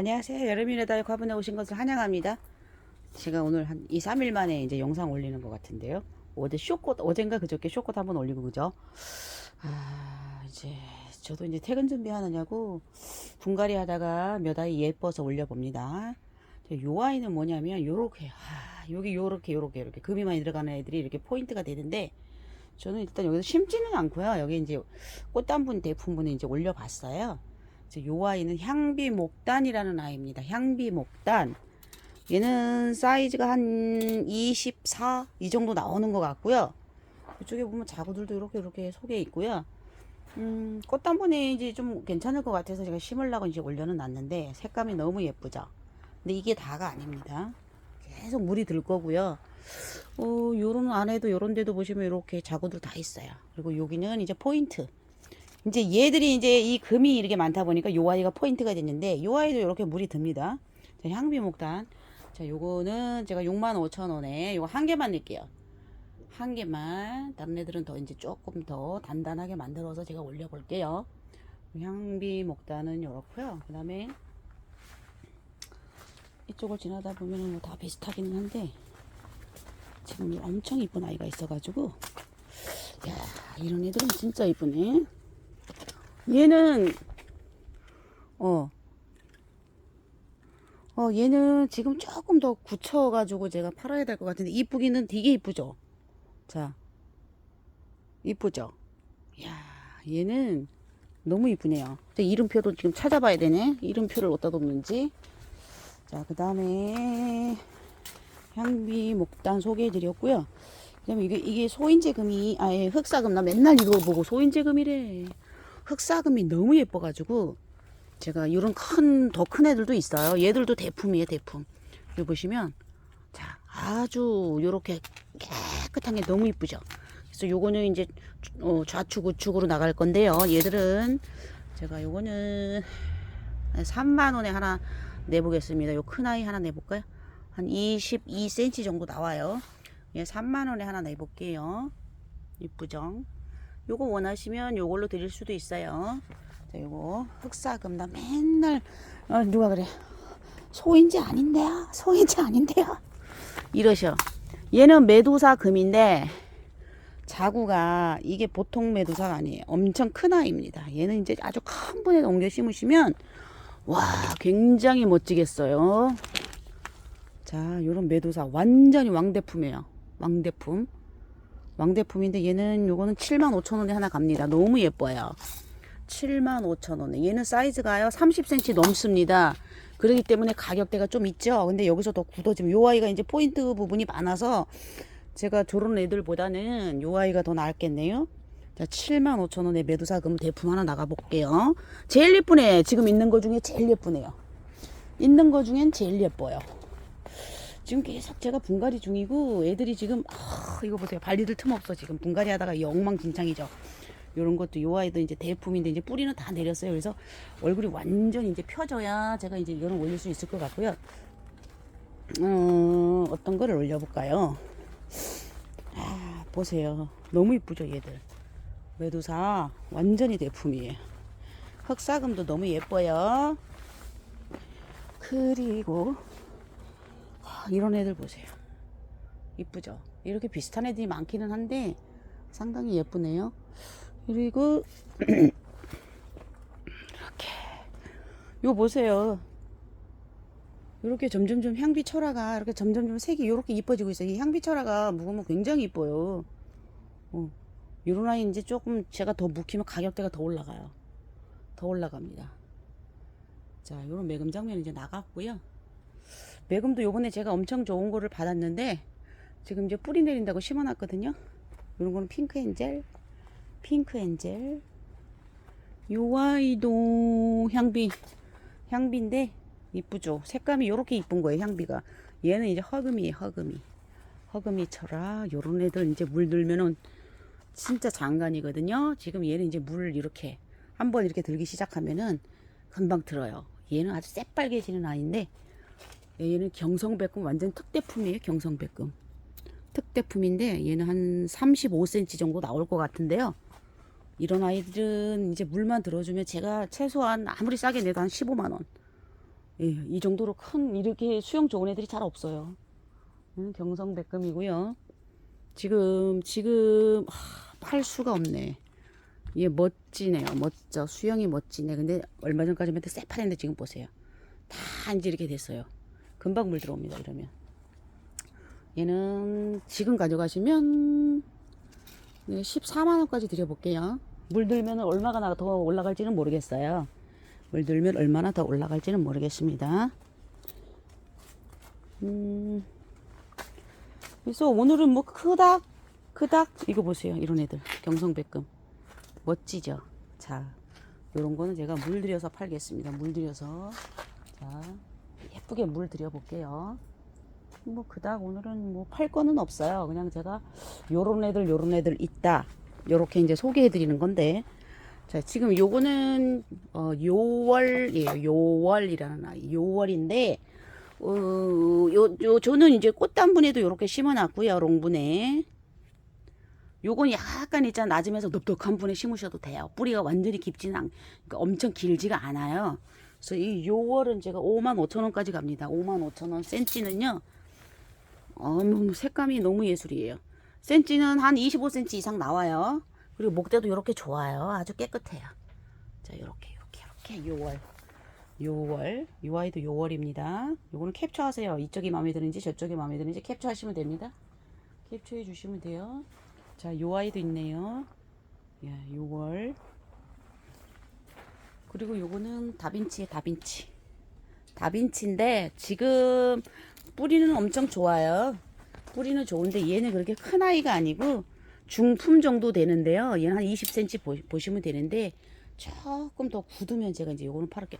안녕하세요. 여름이네 다육 화분에 오신 것을 환영합니다. 제가 오늘 한 2, 3일 만에 이제 영상 올리는 것 같은데요. 어제 쇼꽃, 어젠가 그저께 쇼꽃 한번 올리고 그죠? 아, 이제 저도 이제 퇴근 준비하느냐고 분갈이 하다가 몇 아이 예뻐서 올려봅니다. 저요 아이는 뭐냐면 요렇게, 아, 여기 요렇게 요렇게 요렇게 금이 많이 들어가는 애들이 이렇게 포인트가 되는데 저는 일단 여기서 심지는 않고요. 여기 이제 꽃단분 대품분을 이제 올려봤어요. 이제 요 아이는 향비 목단이라는 아이입니다. 향비 목단. 얘는 사이즈가 한 24 이 정도 나오는 것 같고요. 이쪽에 보면 자구들도 이렇게 이렇게 속에 있고요. 음, 꽃단분이 이제 좀 괜찮을 것 같아서 제가 심으려고 이제 올려는 놨는데 색감이 너무 예쁘죠. 근데 이게 다가 아닙니다. 계속 물이 들 거고요. 어, 요런 안에도 요런 데도 보시면 이렇게 자구들 다 있어요. 그리고 여기는 이제 포인트. 이제 얘들이 이제 이 금이 이렇게 많다 보니까 요 아이가 포인트가 됐는데 요 아이도 이렇게 물이 듭니다. 자, 향비목단. 자, 요거는 제가 65,000원에 요거 한 개만 낼게요. 한 개만. 다른 애들은 더 이제 조금 더 단단하게 만들어서 제가 올려 볼게요. 향비목단은 요렇고요. 그 다음에 이쪽을 지나다 보면 뭐다 비슷하기는 한데 지금 엄청 이쁜 아이가 있어가지고 야 이런 애들은 진짜 이쁘네. 얘는 어. 어 얘는 지금 조금 더 굳혀가지고 제가 팔아야 될 것 같은데 이쁘기는 되게 이쁘죠. 자 이쁘죠. 야 얘는 너무 이쁘네요. 저 이름표도 지금 찾아봐야 되네. 이름표를 어디다 뒀는지. 자 그 다음에 향비 목단 소개해드렸고요. 그 다음에 이게 이게 소인제금이 아예 흑사금 나 맨날 이거 보고 소인제금이래. 흑사금이 너무 예뻐가지고 제가 이런 큰 더 큰 애들도 있어요. 얘들도 대품이에요 대품. 여기 보시면 자 아주 요렇게 깨끗한 게 너무 이쁘죠. 그래서 요거는 이제 어, 좌측 우측으로 나갈 건데요. 얘들은 제가 요거는 3만 원에 하나 내보겠습니다. 요 큰 아이 하나 내볼까요? 한 22cm 정도 나와요. 예, 3만 원에 하나 내볼게요. 이쁘죠? 요거 원하시면 요걸로 드릴 수도 있어요. 자, 요거 흑사금 나 맨날 어, 누가 그래? 소인지 아닌데요? 소인지 아닌데요? 이러셔. 얘는 메두사 금인데 자구가 이게 보통 메두사가 아니에요. 엄청 큰 아이입니다. 얘는 이제 아주 큰 분에 옮겨 심으시면 와 굉장히 멋지겠어요. 자, 요런 메두사 완전히 왕대품이에요. 왕대품. 왕대품인데 얘는 요거는 75,000원에 하나 갑니다. 너무 예뻐요. 75,000원에. 얘는 사이즈가요. 30cm 넘습니다. 그러기 때문에 가격대가 좀 있죠. 근데 여기서 더 굳어지면 요 아이가 이제 포인트 부분이 많아서 제가 저런 애들보다는 요 아이가 더 나았겠네요. 자, 75,000원에 메두사금 대품 하나 나가 볼게요. 제일 예쁘네. 지금 있는 거 중에 제일 예쁘네요. 있는 거 중엔 제일 예뻐요. 지금 계속 제가 분갈이 중이고 애들이 지금 아, 이거 보세요. 발리들 틈 없어. 지금 분갈이 하다가 엉망진창이죠. 요런 것도 요 아이도 이제 대품인데 이제 뿌리는 다 내렸어요. 그래서 얼굴이 완전 이제 펴져야 제가 이제 이거는 올릴 수 있을 것 같고요. 어, 어떤 거를 올려볼까요? 아 보세요. 너무 이쁘죠 얘들. 외두사 완전히 대품이에요. 흑사금도 너무 예뻐요. 그리고 아, 이런 애들 보세요. 이쁘죠? 이렇게 비슷한 애들이 많기는 한데 상당히 예쁘네요. 그리고 이렇게 요 보세요. 이렇게 점점점 향비 철화가 이렇게 점점점 색이 이렇게 이뻐지고 있어요. 이 향비 철화가 묵으면 굉장히 이뻐요. 어. 이런 아이 이제 조금 제가 더 묵히면 가격대가 더 올라가요. 더 올라갑니다. 자, 요런 매금 장면 이제 나갔고요. 매금도 요번에 제가 엄청 좋은 거를 받았는데 지금 이제 뿌리 내린다고 심어놨거든요. 이런 거는 핑크 엔젤, 핑크 엔젤. 요 아이도 향비, 향비인데 이쁘죠. 색감이 요렇게 이쁜 거예요. 향비가. 얘는 이제 허금이에요. 허금이. 허금이 쳐라. 요런 애들 이제 물 들면은 진짜 장관이거든요. 지금 얘는 이제 물을 이렇게 한번 이렇게 들기 시작하면은 금방 들어요. 얘는 아주 새빨개지는 아이인데 얘는 경성백금 완전 특대품이에요. 경성백금. 특대품인데 얘는 한 35cm 정도 나올 것 같은데요. 이런 아이들은 이제 물만 들어주면 제가 최소한 아무리 싸게 내도 한 15만 원. 예, 이 정도로 큰 이렇게 수영 좋은 애들이 잘 없어요. 음, 경성백금이고요. 지금 지금 하, 팔 수가 없네. 얘 멋지네요. 멋져. 수영이 멋지네. 근데 얼마 전까지만 해도 새파랬는데 지금 보세요. 다 이제 이렇게 됐어요. 금방 물 들어옵니다. 이러면. 얘는 지금 가져가시면 14만 원까지 드려볼게요. 물 들면 얼마가 나- 더 올라갈지는 모르겠어요. 물 들면 얼마나 더 올라갈지는 모르겠습니다. 음, 그래서 오늘은 뭐 크닥, 크닥 이거 보세요. 이런 애들 경성백금 멋지죠. 자, 요런 거는 제가 물 들여서 팔겠습니다. 물 들여서 자 예쁘게 물 들여 볼게요. 뭐 그닥 오늘은 뭐 팔 거는 없어요. 그냥 제가 요런 애들 요런 애들 있다. 요렇게 이제 소개해 드리는 건데 자 지금 요거는 어 요월이에요. 요월이라는 아이 요월인데 어 요 요 저는 이제 꽃단분에도 요렇게 심어 놨고요. 롱분에 요건 약간 있잖아 낮으면서 넓적한 분에 심으셔도 돼요. 뿌리가 완전히 깊지는 않, 그러니까 엄청 길지가 않아요. 그래서 이 요월은 제가 5만 5천 원까지 갑니다. 5만 5천 원 센치는요. 어머 색감이 너무 예술이에요. 센치는 한 25cm 이상 나와요. 그리고 목대도 이렇게 좋아요. 아주 깨끗해요. 자 이렇게 이렇게 이렇게 요월 요월 요 아이도 요월입니다. 요거는 캡처하세요. 이쪽이 마음에 드는지 저쪽이 마음에 드는지 캡처하시면 됩니다. 캡처해 주시면 돼요. 자, 요 아이도 있네요. 야, 요월. 그리고 요거는 다빈치의 다빈치. 다빈치인데 지금 뿌리는 엄청 좋아요. 뿌리는 좋은데 얘는 그렇게 큰 아이가 아니고 중품 정도 되는데요. 얘는 한 20cm 보, 보시면 되는데 조금 더 굳으면 제가 이제 요거는 파랗게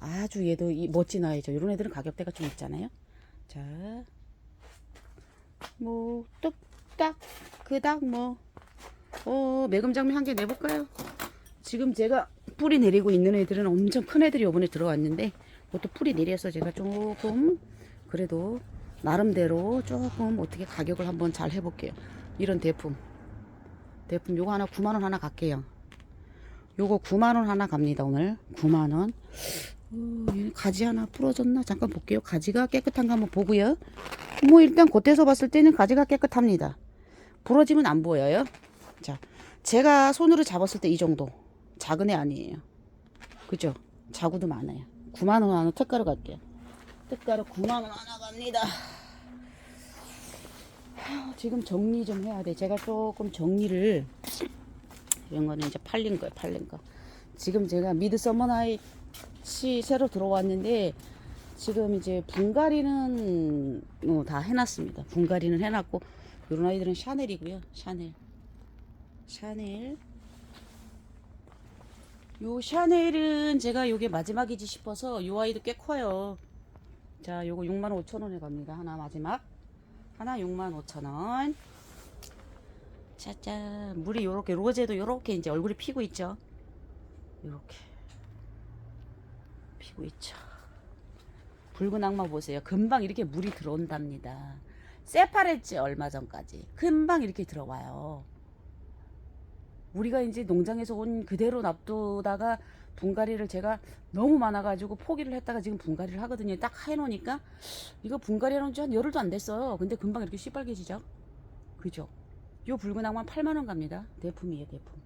아주 얘도 이 멋진 아이죠. 이런 애들은 가격대가 좀 있잖아요. 자, 뭐 뚝딱 그닥 뭐 어, 매금장미 한 개 내볼까요? 지금 제가 뿌리 내리고 있는 애들은 엄청 큰 애들이 요번에 들어왔는데 그것도 뿌리 내려서 제가 조금 그래도 나름대로 조금 어떻게 가격을 한번 잘 해볼게요. 이런 대품. 대품 요거 하나 9만원 하나 갈게요. 요거 9만원 하나 갑니다 오늘. 9만원. 어, 얘 가지 하나 부러졌나? 잠깐 볼게요. 가지가 깨끗한 거 한번 보고요. 뭐 일단 겉에서 봤을 때는 가지가 깨끗합니다. 부러지면 안 보여요. 자 제가 손으로 잡았을 때 이 정도. 작은 애 아니에요. 그죠? 자구도 많아요 9만원 하나 특가로 갈게요 특가로 9만원 하나 갑니다 하, 지금 정리 좀 해야 돼 제가 조금 정리를 이런 거는 이제 팔린 거예요 팔린 거 지금 제가 미드서머 나이트 새로 들어왔는데 지금 이제 분갈이는 어, 다 해놨습니다. 분갈이는 해놨고 이런 아이들은 샤넬이고요. 샤넬, 샤넬. 요 샤넬은 제가 요게 마지막이지 싶어서 요 아이도 꽤 커요. 자, 요거 6만 5천 원에 갑니다. 하나 마지막. 하나 6만 5천 원. 짜잔. 물이 요렇게 로제도 요렇게 이제 얼굴이 피고 있죠. 요렇게. 피고 있죠. 붉은 악마 보세요. 금방 이렇게 물이 들어온답니다. 새파랬지 얼마 전까지. 금방 이렇게 들어와요. 우리가 이제 농장에서 온 그대로 놔두다가 분갈이를 제가 너무 많아가지고 포기를 했다가 지금 분갈이를 하거든요. 딱 해놓으니까 이거 분갈이 해놓은 지 한 열흘도 안 됐어요. 근데 금방 이렇게 시뻘개지죠. 그죠? 요 붉은 악마 8만원 갑니다. 대품이에요, 대품.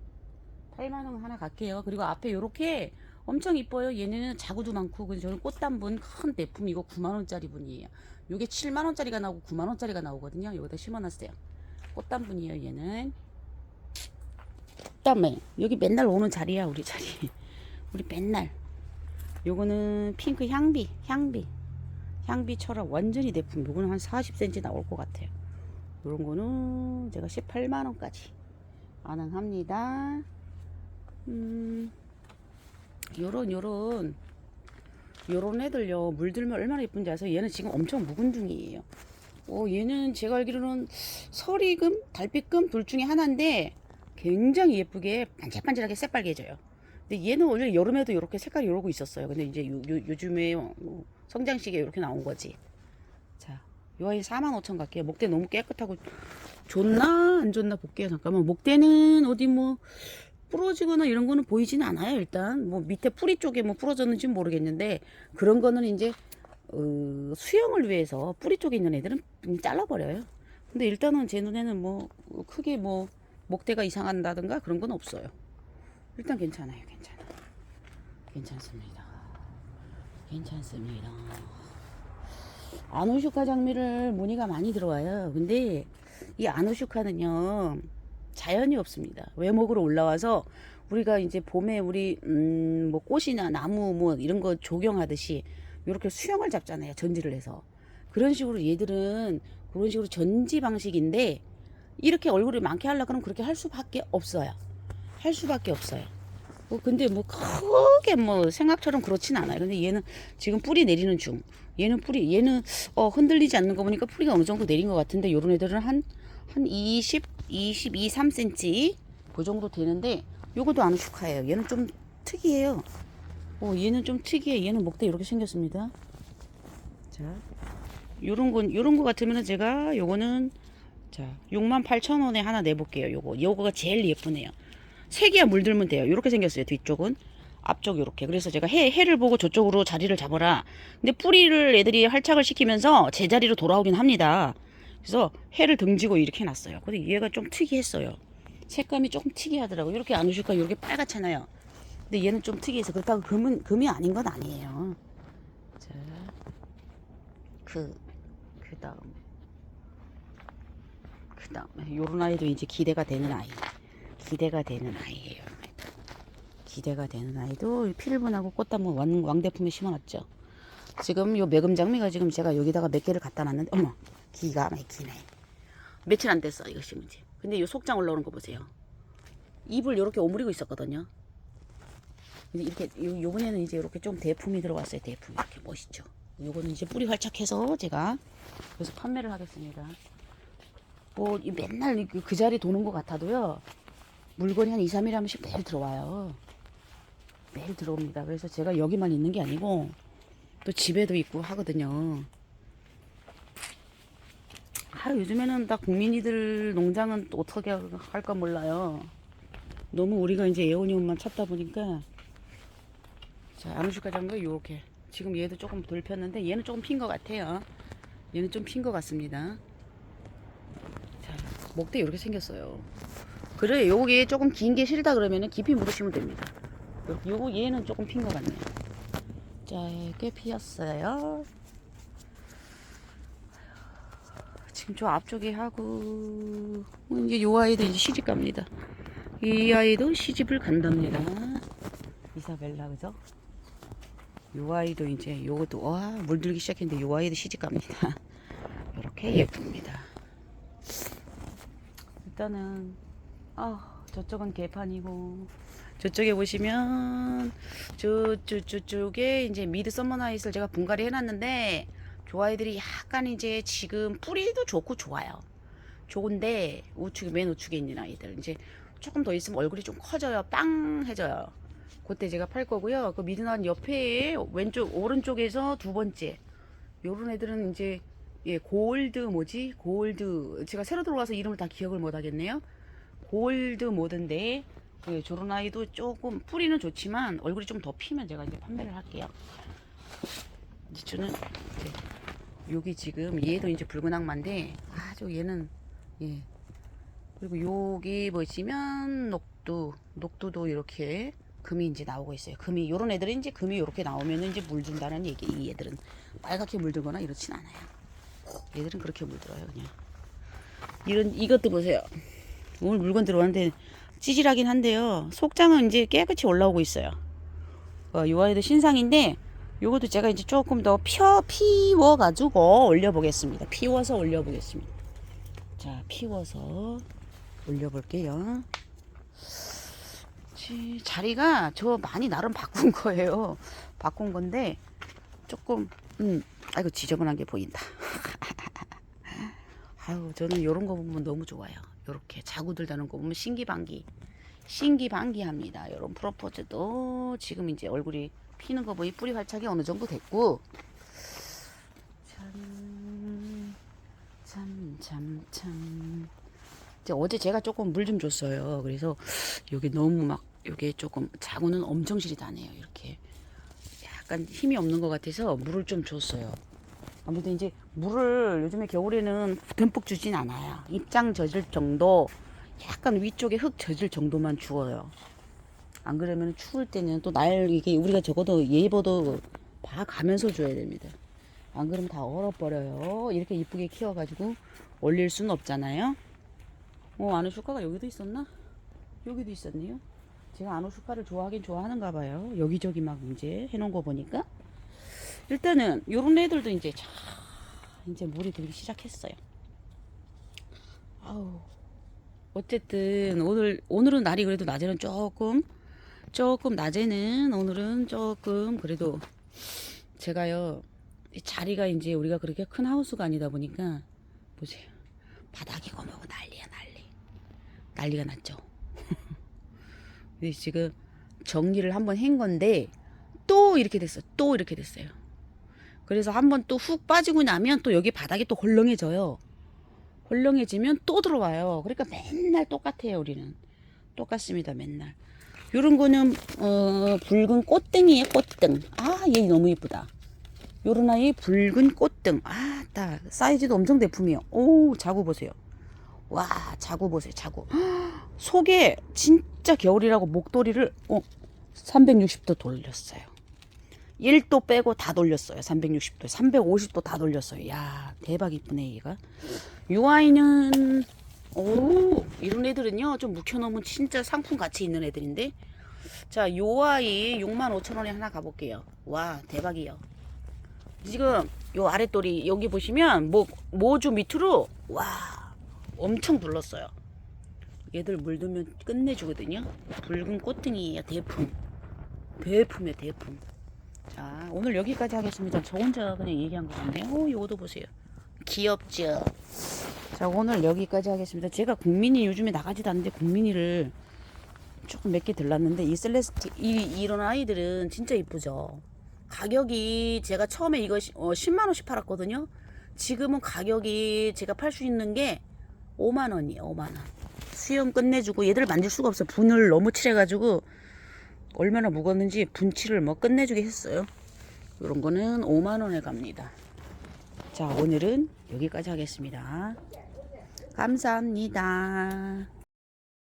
8만원 하나 갈게요. 그리고 앞에 요렇게 엄청 이뻐요. 얘는 자구도 많고, 근데 저는 꽃단분 큰 대품 이거 9만원짜리 분이에요. 요게 7만원짜리가 나오고 9만원짜리가 나오거든요. 여기다 심어놨어요. 꽃단분이에요, 얘는. 꽃단매. 여기 맨날 오는 자리야, 우리 자리. 우리 맨날. 요거는 핑크 향비, 향비. 향비처럼 완전히 대품. 요거는 한 40cm 나올 것 같아요. 요런 거는 제가 18만원까지 가능합니다. 음, 요런, 요런, 요런 애들요, 물들면 얼마나 예쁜지 아세요? 얘는 지금 엄청 묵은 중이에요. 어, 얘는 제가 알기로는 서리금, 달빛금 둘 중에 하나인데 굉장히 예쁘게 반질반질하게 새빨개져요. 근데 얘는 원래 여름에도 이렇게 색깔이 이러고 있었어요. 근데 이제 요, 요, 요즘에 뭐 성장 시기에 이렇게 나온 거지. 자, 요 아이 45,000 갈게요. 목대 너무 깨끗하고 좋나 안 좋나 볼게요. 잠깐만. 목대는 어디 뭐 부러지거나 이런 거는 보이진 않아요 일단 뭐 밑에 뿌리 쪽에 뭐 부러졌는지 는 모르겠는데 그런 거는 이제 어, 수영을 위해서 뿌리 쪽에 있는 애들은 잘라버려요 근데 일단은 제 눈에는 뭐 크게 뭐 목대가 이상한다든가 그런 건 없어요. 일단 괜찮아요. 괜찮아 괜찮습니다. 괜찮습니다. 아노슈카 장미를 무늬가 많이 들어와요. 근데 이 아노슈카는요 자연이 없습니다. 외목으로 올라와서 우리가 이제 봄에 우리 음, 뭐 꽃이나 나무 뭐 이런 거 조경하듯이 이렇게 수영을 잡잖아요. 전지를 해서. 그런 식으로 얘들은 그런 식으로 전지 방식인데 이렇게 얼굴이 많게 하려 그러면 그렇게 할 수밖에 없어요. 할 수밖에 없어요. 뭐 근데 뭐 크게 뭐 생각처럼 그렇진 않아요. 근데 얘는 지금 뿌리 내리는 중. 얘는 뿌리 얘는 어 흔들리지 않는 거 보니까 뿌리가 어느 정도 내린 것 같은데 요런 애들은 한한 20, 22, 3cm 그 정도 되는데 요것도 아누슈카예요. 얘는 좀 특이해요. 어, 얘는 좀 특이해. 얘는 목대 이렇게 생겼습니다. 자, 요런 건 요런 거 같으면은 제가 요거는 자, 68,000원에 하나 내볼게요. 요거. 요거가 제일 예쁘네요. 세 개야 물들면 돼요. 요렇게 생겼어요. 뒤쪽은. 앞쪽 요렇게. 그래서 제가 해, 해를 보고 저쪽으로 자리를 잡아라. 근데 뿌리를 애들이 활착을 시키면서 제자리로 돌아오긴 합니다. 그래서 해를 등지고 이렇게 해놨어요. 근데 얘가 좀 특이했어요. 색감이 조금 특이하더라고요. 이렇게 안 오실까? 이렇게 빨갛잖아요. 근데 얘는 좀 특이해서 그렇다고 금은, 금이 아닌 건 아니에요. 자, 그, 그 다음에. 그 다음에, 요런 아이도 이제 기대가 되는 아이. 기대가 되는 아이예요. 기대가 되는 아이도 필분하고 꽃다무 왕, 왕대품에 심어놨죠. 지금 요 매금장미가 지금 제가 여기다가 몇 개를 갖다 놨는데, 어머, 기가 막히네. 며칠 안 됐어, 심은 지. 근데 요 속장 올라오는 거 보세요. 잎을 이렇게 오므리고 있었거든요. 근데 이렇게, 요, 요번에는 이제 이렇게 좀 대품이 들어왔어요. 대품. 이렇게 멋있죠. 요거는 이제 뿌리 활착해서 제가 그래서 판매를 하겠습니다. 뭐, 이 맨날 그, 그 자리 도는 것 같아도요. 물건이 한 2, 3일에 한 번씩 매일 들어와요. 매일 들어옵니다. 그래서 제가 여기만 있는 게 아니고 또 집에도 있고 하거든요. 아, 요즘에는 다 국민이들 농장은 또 어떻게 할까 몰라요. 너무 우리가 이제 에오니움만 찾다 보니까 자, 아누슈카 장도 요렇게 지금 얘도 조금 덜 폈는데 얘는 조금 핀 것 같아요. 얘는 좀 핀 것 같습니다. 자, 목대 이렇게 생겼어요. 그래, 요게 조금 긴 게 싫다 그러면은 깊이 물으시면 됩니다. 요, 요거 얘는 조금 핀 것 같네요. 자, 꽤 피었어요. 지금 저 앞쪽에 하고 뭐 이제 요 아이도 이제 시집 갑니다. 이 아이도 시집을 간답니다. 이사벨라 그죠? 요 아이도 이제 요것도 와 물들기 시작했는데 요 아이도 시집 갑니다. 이렇게 예쁩니다. 일단은 아 저쪽은 개판이고 저쪽에 보시면 저저저쪽에 이제 미드 서머나잇을 제가 분갈이 해놨는데 조 아이들이 약간 이제 지금 뿌리도 좋고 좋아요. 좋은데 우측 맨 우측에 있는 아이들 이제 조금 더 있으면 얼굴이 좀 커져요. 빵해져요. 그때 제가 팔 거고요. 그 미드난 옆에 왼쪽 오른쪽에서 두 번째 요런 애들은 이제 예 골드 뭐지 골드 제가 새로 들어와서 이름을 다 기억을 못 하겠네요. 골드 모드인데 그 저런 아이도 조금 뿌리는 좋지만 얼굴이 좀 더 피면 제가 이제 판매를 할게요. 이제 저는 이제 여기 지금 얘도 이제 붉은 악마인데 아주 얘는 예 그리고 여기 보시면 녹두 녹두도 이렇게 금이 이제 나오고 있어요. 금이 요런 애들은 이제 금이 이렇게 나오면 이제 물 준다는 얘기. 이 애들은 빨갛게 물들거나 이렇진 않아요. 얘들은 그렇게 물들어요 그냥. 이런 이것도 보세요. 오늘 물건 들어왔는데 찌질하긴 한데요. 속장은 이제 깨끗이 올라오고 있어요. 어, 요 아이도 신상인데 요것도 제가 이제 조금 더 펴 피워 가지고 올려 보겠습니다. 피워서 올려 보겠습니다. 자, 피워서 올려 볼게요. 자리가 저 많이 나름 바꾼 거예요. 바꾼 건데 조금 음 아이고 지저분한 게 보인다. 아유 저는 이런 거 보면 너무 좋아요. 요렇게 자구들 다는 거 보면 신기방기 신기방기합니다. 요런 프로포즈도 지금 이제 얼굴이 피는 거 보이 뿌리 활착이 어느 정도 됐고 참 참 참 참 이제 어제 제가 조금 물 좀 줬어요. 그래서 여기 너무 막 여기 조금 자고는 엄청 실이 다네요. 이렇게 약간 힘이 없는 것 같아서 물을 좀 줬어요. 아무튼 이제 물을 요즘에 겨울에는 듬뿍 주진 않아요. 입장 젖을 정도, 약간 위쪽에 흙 젖을 정도만 주어요. 안 그러면 추울 때는 또 날 이게 우리가 적어도 예보도 봐 가면서 줘야 됩니다. 안 그러면 다 얼어버려요. 이렇게 이쁘게 키워가지고 올릴 수는 없잖아요. 어, 아노슈카가 여기도 있었나? 여기도 있었네요. 제가 아노슈카를 좋아하긴 좋아하는가 봐요. 여기저기 막 이제 해놓은 거 보니까. 일단은 요런 애들도 이제 자, 이제 물이 들기 시작했어요. 아우. 어쨌든 오늘 오늘은 날이 그래도 낮에는 조금 조금 낮에는 오늘은 조금 그래도 제가요 이 자리가 이제 우리가 그렇게 큰 하우스가 아니다 보니까 보세요 바닥이 거먹고 난리야 난리 난리가 났죠 근데 지금 정리를 한번 한 건데 또 이렇게 됐어 또 이렇게 됐어요 그래서 한번 또 훅 빠지고 나면 또 여기 바닥이 또 헐렁해져요. 헐렁해지면 또 들어와요. 그러니까 맨날 똑같아요 우리는. 똑같습니다 맨날. 요런 거는 어 붉은 꽃등이에요 꽃등. 아 얘 너무 이쁘다. 요런 아이 붉은 꽃등. 아따 사이즈도 엄청 대품이에요. 오 자구 보세요. 와 자구 보세요 자구. 속에 진짜 겨울이라고 목도리를 어 360도 돌렸어요 1도 빼고 다 돌렸어요 360도. 350도 다 돌렸어요. 야 대박 이쁘네 얘가. 요 아이는 오 이런 애들은요 좀 묵혀놓으면 진짜 상품 가치 있는 애들인데. 자 요 아이 65,000원에 하나 가볼게요. 와 대박이요. 지금 요 아랫돌이 여기 보시면 모, 모주 밑으로 와 엄청 불렀어요. 얘들 물들면 끝내주거든요. 붉은 꽃등이에요 대품. 대품이에요 대품 자 오늘 여기까지 하겠습니다. 저 혼자 그냥 얘기한 것 같네요. 오 요거도 보세요. 귀엽죠? 자 오늘 여기까지 하겠습니다. 제가 국민이 요즘에 나가지도 않는데 국민이를 조금 몇 개 들렀는데 이 셀레스티 이 이런 아이들은 진짜 이쁘죠? 가격이 제가 처음에 이거 시- 어, 10만 원씩 팔았거든요? 지금은 가격이 제가 팔 수 있는 게 5만 원이에요 5만 원. 수영 끝내주고 얘들 만질 수가 없어 분을 너무 칠해가지고 얼마나 무거웠는지 분칠을 뭐 끝내주게 했어요. 이런 거는 5만 원에 갑니다. 자 오늘은 여기까지 하겠습니다. 감사합니다